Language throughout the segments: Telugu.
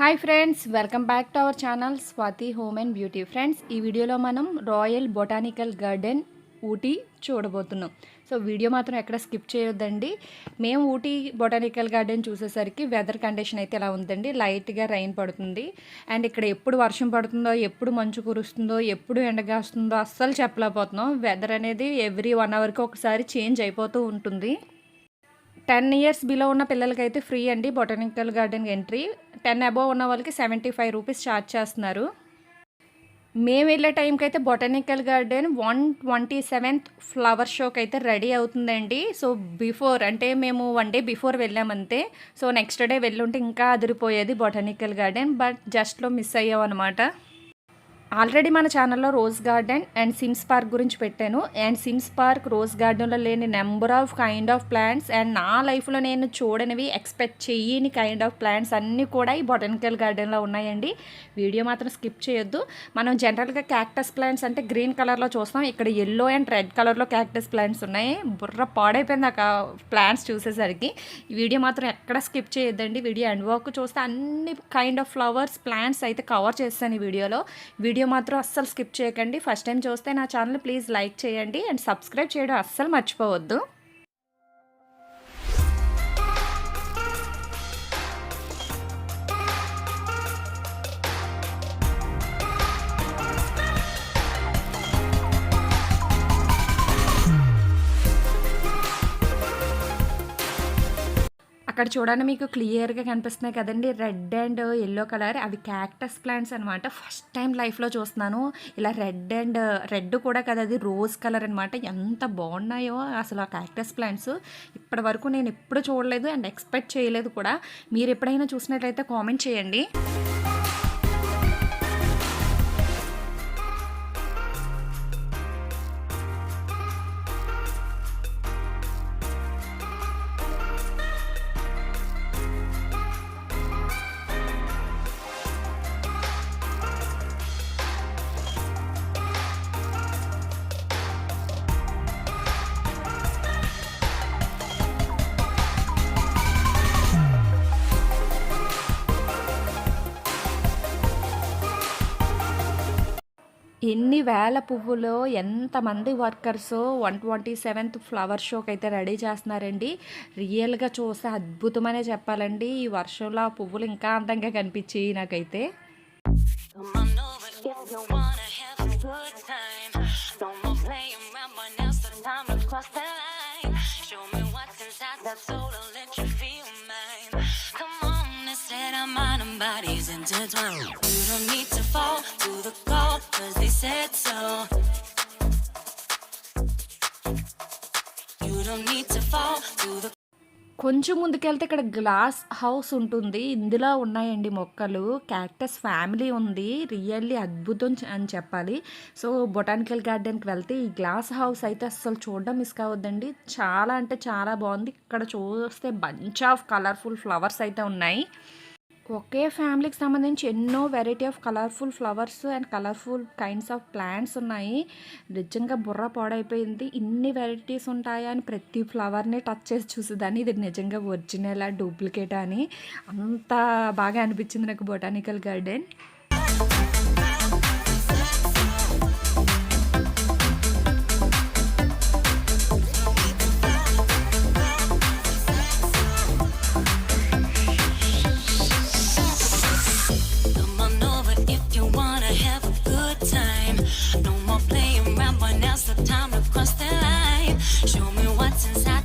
Hi friends welcome back to our channel Swathi home and beauty friends ఈ వీడియోలో మనం రాయల్ బొటానికల్ గార్డెన్ ఊటీ చూడబోతున్నాం. సో వీడియో మాత్రం ఎక్కడ స్కిప్ చేయొద్దండి. మేము ఊటీ బొటానికల్ గార్డెన్ చూసేసరికి వెదర్ కండిషన్ అయితే ఎలా ఉందండి? లైట్గా రైన్ పడుతుంది. అండ్ ఇక్కడ ఎప్పుడు వర్షం పడుతుందో ఎప్పుడు మంచు కురుస్తుందో ఎప్పుడు ఎండగాస్తుందో అస్సలు చెప్పలేకపోతున్నాం. వెదర్ అనేది ఎవ్రీ వన్ అవర్కి ఒకసారి చేంజ్ అయిపోతూ ఉంటుంది. టెన్ ఇయర్స్ బిలో ఉన్న పిల్లలకైతే ఫ్రీ అండి botanical garden entry. Ten above ఉన్న వాళ్ళకి సెవెంటీ ఫైవ్ రూపీస్ ఛార్జ్ చేస్తున్నారు. మేము వెళ్ళే టైంకి అయితే botanical garden one twenty seventh flower షోకి అయితే రెడీ అవుతుందండి. సో బిఫోర్ అంటే మేము వన్ డే బిఫోర్ వెళ్ళామంతే. సో నెక్స్ట్ డే వెళ్ళుంటే ఇంకా అదిరిపోయేది బొటానికల్ గార్డెన్ బట్ జస్ట్లో మిస్ అయ్యాం అనమాట ఆల్రెడీ మన ఛానల్లో rose garden and Sims park గురించి పెట్టాను. అండ్ సిమ్స్ పార్క్ రోజ్ గార్డెన్లో లేని number of kind of plants and నా లైఫ్లో నేను చూడనివి ఎక్స్పెక్ట్ చేయని కైండ్ ఆఫ్ ప్లాంట్స్ అన్నీ కూడా ఈ బొటానికల్ గార్డెన్లో ఉన్నాయండి. వీడియో మాత్రం స్కిప్ చేయొద్దు. మనం జనరల్గా క్యాక్టస్ ప్లాంట్స్ అంటే గ్రీన్ కలర్లో చూస్తాం. ఇక్కడ ఎల్లో అండ్ రెడ్ కలర్లో క్యాక్టస్ ప్లాంట్స్ ఉన్నాయి. బుర్ర పాడైపోయింది ఆ ప్లాంట్స్ చూసేసరికి. ఈ వీడియో మాత్రం ఎక్కడ స్కిప్ చేయొద్దండి. వీడియో అండ్ వర్క్ చూస్తే అన్ని కైండ్ ఆఫ్ ఫ్లవర్స్ ప్లాంట్స్ అయితే కవర్ చేస్తాను ఈ వీడియోలో. వీడియో వీడియో మాత్రం అస్సలు స్కిప్ చేయకండి. ఫస్ట్ టైం చూస్తే నా ఛానల్ ప్లీజ్ లైక్ చేయండి అండ్ సబ్స్క్రైబ్ చేయడం అస్సలు మర్చిపోవద్దు. అక్కడ చూడండి మీకు క్లియర్గా కనిపిస్తున్నాయి కదండి. Red and yellow colour. అవి క్యాక్టస్ ప్లాంట్స్ అనమాట ఫస్ట్ టైం లైఫ్లో చూస్తున్నాను. ఇలా రెడ్ అండ్ రెడ్ కూడా కదా అది రోజ్ కలర్ అనమాట ఎంత బాగున్నాయో అసలు ఆ క్యాక్టస్ ప్లాంట్స్. ఇప్పటి వరకు నేను ఎప్పుడు చూడలేదు అండ్ ఎక్స్పెక్ట్ చేయలేదు కూడా. మీరు ఎప్పుడైనా చూసినట్లయితే కామెంట్ చేయండి. ఎన్ని వేల పువ్వులు ఎంతమంది workers one twenty seventh flower షోకి అయితే రెడీ చేస్తున్నారండి. రియల్గా చూస్తే అద్భుతమనే చెప్పాలండి. ఈ వర్షంలో ఆ పువ్వులు ఇంకా అందంగా కనిపించాయి నాకైతే. Bodies intertwined. You don't need to fall to the call, cause they said so. You don't need to fall to the కొంచెం ముందుకెళ్తే ఇక్కడ గ్లాస్ హౌస్ ఉంటుంది. ఇందులో ఉన్నాయండి మొక్కలు. క్యాక్టస్ ఫ్యామిలీ ఉంది. రియల్లీ అద్భుతం అని చెప్పాలి. సో బొటానికల్ గార్డెన్కి వెళ్తే ఈ గ్లాస్ హౌస్ అయితే అస్సలు చూడడం మిస్ కావద్దండి. చాలా అంటే చాలా బాగుంది. ఇక్కడ చూస్తే బంచ్ ఆఫ్ కలర్ఫుల్ ఫ్లవర్స్ అయితే ఉన్నాయి. ఒకే ఫ్యామిలీకి సంబంధించి ఎన్నో variety of colourful flowers and colourful kinds of plants ఉన్నాయి. నిజంగా బుర్ర పాడైపోయింది. ఇన్ని వెరైటీస్ ఉంటాయా అని ప్రతి ఫ్లవర్ని టచ్ చేసి చూసేదాన్ని. ఇది నిజంగా ఒరిజినల్ డూప్లికేట్ అని. అంత బాగా అనిపించింది నాకు బొటానికల్ గార్డెన్. since I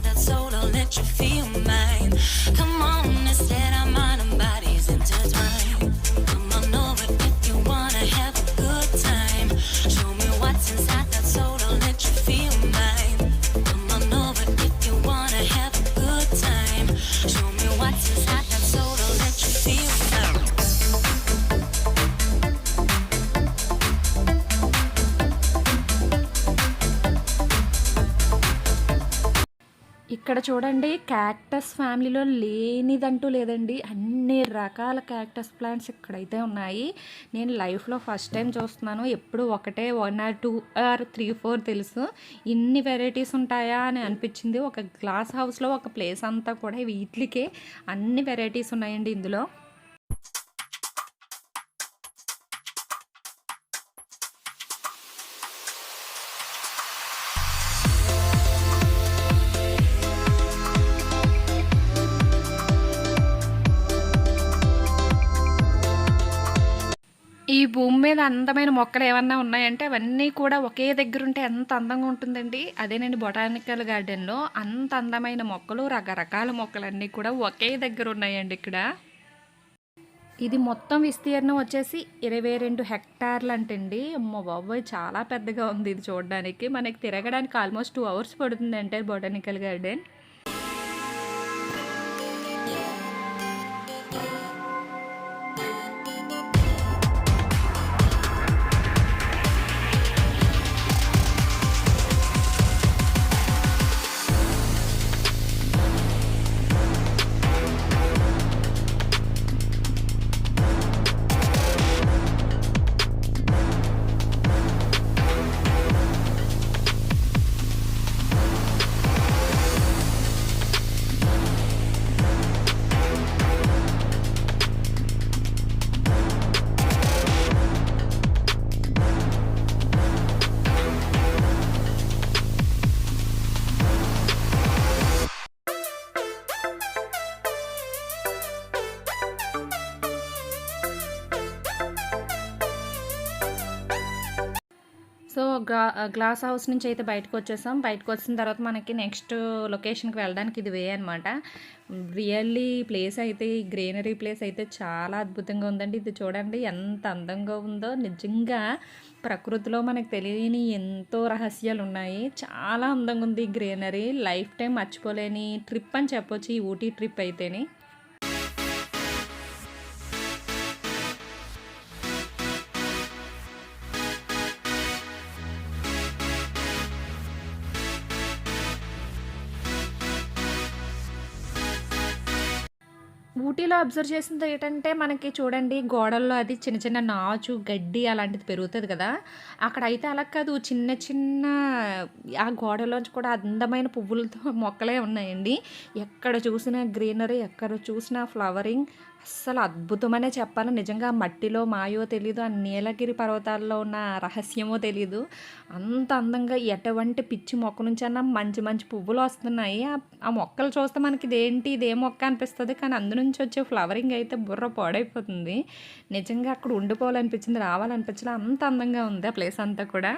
ఇక్కడ చూడండి క్యాక్టస్ ఫ్యామిలీలో లేనిదంటూ లేదండి. అన్ని రకాల క్యాక్టస్ ప్లాంట్స్ ఇక్కడైతే ఉన్నాయి. నేను లైఫ్లో ఫస్ట్ టైం చూస్తున్నాను. ఎప్పుడు ఒకటే one or two or three four తెలుసు. ఇన్ని వెరైటీస్ ఉంటాయా అని అనిపించింది. ఒక గ్లాస్ హౌస్లో ఒక ప్లేస్ అంతా కూడా వీటికే అన్ని వెరైటీస్ ఉన్నాయండి ఇందులో. ఈ భూమి మీద అందమైన మొక్కలు ఏమన్నా ఉన్నాయంటే అవన్నీ కూడా ఒకే దగ్గర ఉంటే ఎంత అందంగా ఉంటుందండి? అదేనండి బొటానికల్ గార్డెన్లో అంత అందమైన మొక్కలు రకరకాల మొక్కలన్నీ కూడా ఒకే దగ్గర ఉన్నాయండి ఇక్కడ. ఇది మొత్తం విస్తీర్ణం వచ్చేసి ఇరవై రెండు హెక్టార్లు అంటండి. అమ్మ బాబోయ్! చాలా పెద్దగా ఉంది ఇది చూడడానికి. మనకి తిరగడానికి ఆల్మోస్ట్ టూ అవర్స్ పడుతుంది అంటే బొటానికల్ గార్డెన్. గ్లాస్ హౌస్ నుంచి అయితే బయటకు వచ్చేసాం. బయటకు వచ్చిన తర్వాత మనకి నెక్స్ట్ లొకేషన్కి వెళ్ళడానికి ఇది వే అనమాట రియల్లీ ప్లేస్ అయితే ఈ గ్రీనరీ ప్లేస్ అయితే చాలా అద్భుతంగా ఉందండి. ఇది చూడండి ఎంత అందంగా ఉందో. నిజంగా ప్రకృతిలో మనకు తెలియని ఎంతో రహస్యాలు ఉన్నాయి. చాలా అందంగా ఉంది ఈ గ్రీనరీ లైఫ్ టైం మర్చిపోలేని ట్రిప్ అని చెప్పొచ్చు ఈ ఊటీ ట్రిప్ అయితేనే. ఊటీలో అబ్జర్వ్ చేసింది ఏంటంటే మనకి చూడండి గోడల్లో అది చిన్న చిన్న నాచు గడ్డి అలాంటిది పెరుగుతుంది కదా. అక్కడ అయితే అలా కాదు. చిన్న చిన్న ఆ గోడలోంచి కూడా అందమైన పువ్వులతో మొక్కలే ఉన్నాయండి. ఎక్కడ చూసినా గ్రీనరీ ఎక్కడ చూసినా ఫ్లవరింగ్ అస్సలు అద్భుతమనే చెప్పాలి. నిజంగా మట్టిలో మాయో తెలీదు ఆ నీలగిరి పర్వతాల్లో ఉన్న రహస్యమో తెలీదు. అంత అందంగా ఎటువంటి పిచ్చి మొక్క నుంచి మంచి మంచి పువ్వులు వస్తున్నాయి. ఆ మొక్కలు చూస్తే మనకి ఇదేంటి ఇదే మొక్క అనిపిస్తుంది. కానీ అందు నుంచి వచ్చే ఫ్లవరింగ్ అయితే బుర్ర పాడైపోతుంది. నిజంగా అక్కడ ఉండిపోవాలనిపించింది రావాలనిపించింది అంత అందంగా ఉంది ఆ ప్లేస్ అంతా కూడా.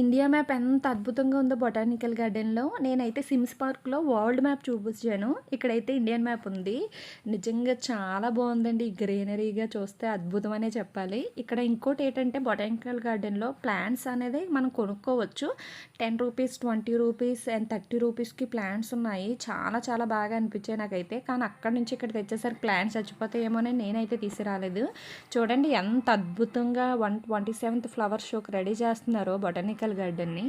ఇండియా మ్యాప్ ఎంత అద్భుతంగా ఉందో బొటానికల్ గార్డెన్లో. నేనైతే సిమ్స్ పార్క్లో వరల్డ్ మ్యాప్ చూపించాను ఇక్కడైతే ఇండియన్ మ్యాప్ ఉంది. నిజంగా చాలా బాగుందండి. గ్రీనరీగా చూస్తే అద్భుతం అనే చెప్పాలి. ఇక్కడ ఇంకోటి ఏంటంటే బొటానికల్ గార్డెన్లో ప్లాంట్స్ అనేది మనం కొనుక్కోవచ్చు. Ten rupees twenty rupees and thirty రూపీస్కి ప్లాంట్స్ ఉన్నాయి. చాలా చాలా బాగా అనిపించాయి నాకైతే. కానీ అక్కడ నుంచి ఇక్కడ తెచ్చేసరికి ప్లాంట్స్ చచ్చిపోతాయేమోనని నేనైతే తీసుకురాలేదు. చూడండి ఎంత అద్భుతంగా వన్ ట్వంటీ సెవెంత్ ఫ్లవర్ షోకి రెడీ చేస్తున్నారో బొటానికల్ బొటానికల్ గార్డెన్ని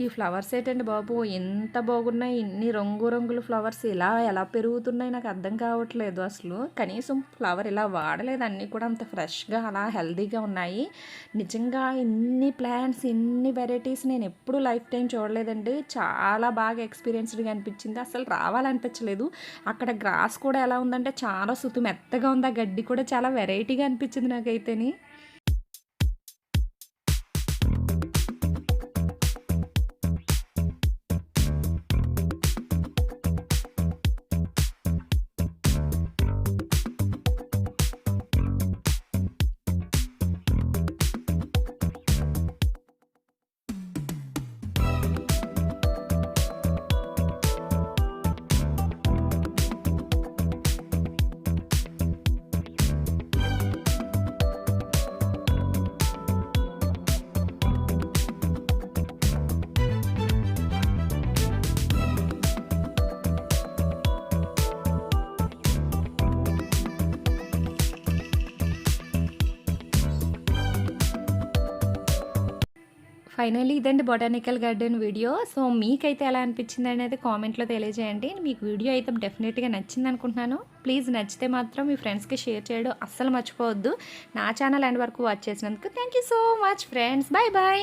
ఈ ఫ్లవర్స్ ఏంటండి బాబు? ఎంత బాగున్నాయి ఇన్ని రంగురంగుల ఫ్లవర్స్ ఇలా ఎలా పెరుగుతున్నాయి నాకు అర్థం కావట్లేదు అసలు. కనీసం ఫ్లవర్ ఇలా వాడలేదు అన్నీ కూడా అంత ఫ్రెష్గా అలా హెల్దీగా ఉన్నాయి. నిజంగా ఇన్ని ప్లాంట్స్ ఇన్ని వెరైటీస్ నేను ఎప్పుడు లైఫ్ టైం చూడలేదండి. చాలా బాగా ఎక్స్పీరియన్స్డ్గా అనిపించింది. అసలు రావాలనిపించలేదు. అక్కడ గ్రాస్ కూడా ఎలా ఉందంటే చాలా సుతు మెత్తగా ఉంది. ఆ గడ్డి కూడా చాలా వెరైటీగా అనిపించింది నాకైతేని. ఫైనల్లీ ఇదండి బొటానికల్ గార్డెన్ వీడియో. సో మీకైతే ఎలా అనిపించింది అనేది కామెంట్లో తెలియజేయండి. మీకు వీడియో అయితే డెఫినెట్గా నచ్చింది అనుకుంటున్నాను. ప్లీజ్ నచ్చితే మాత్రం మీ ఫ్రెండ్స్కి షేర్ చేయడం అస్సలు మర్చిపోవద్దు. నా ఛానల్ అండ్ వరకు వాచ్ చేసినందుకు thank you so much friends. Bye bye